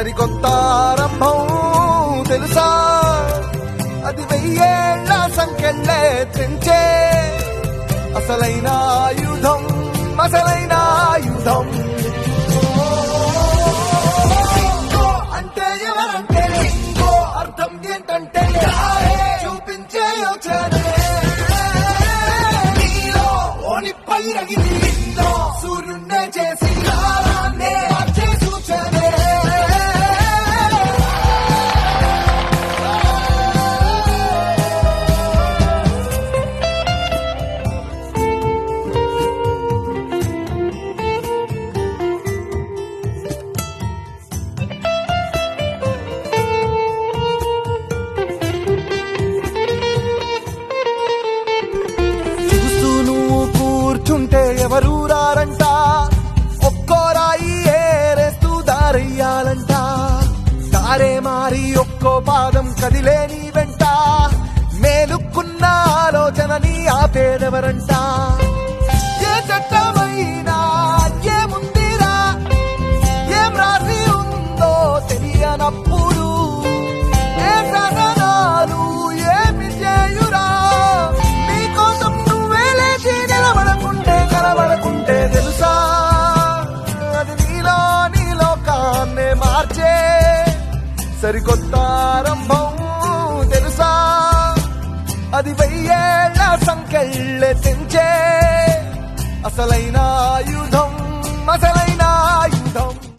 సరికొత్త ఆరంభం తెలుసా? అది వెయ్యేళ్ళ సంఖ్యలే తెంచే అసలైన ఆయుధం అసలైన ఆయుధం. అంటే ఎవరంటే లింగో? అర్థం ఏంటంటే చూపించే యోచనే. నీలో పైరగిరి ఇంకో పాదం కదిలే నీ వెంట. మేలుకున్న ఆలోచనని ఆపేదెవరంట? సరికొత్త ఆరంభం తెలుసా? అది వెయ్యేళ్ళ సంఖ్యలే తెంచే అసలైన ఆయుధం అసలైన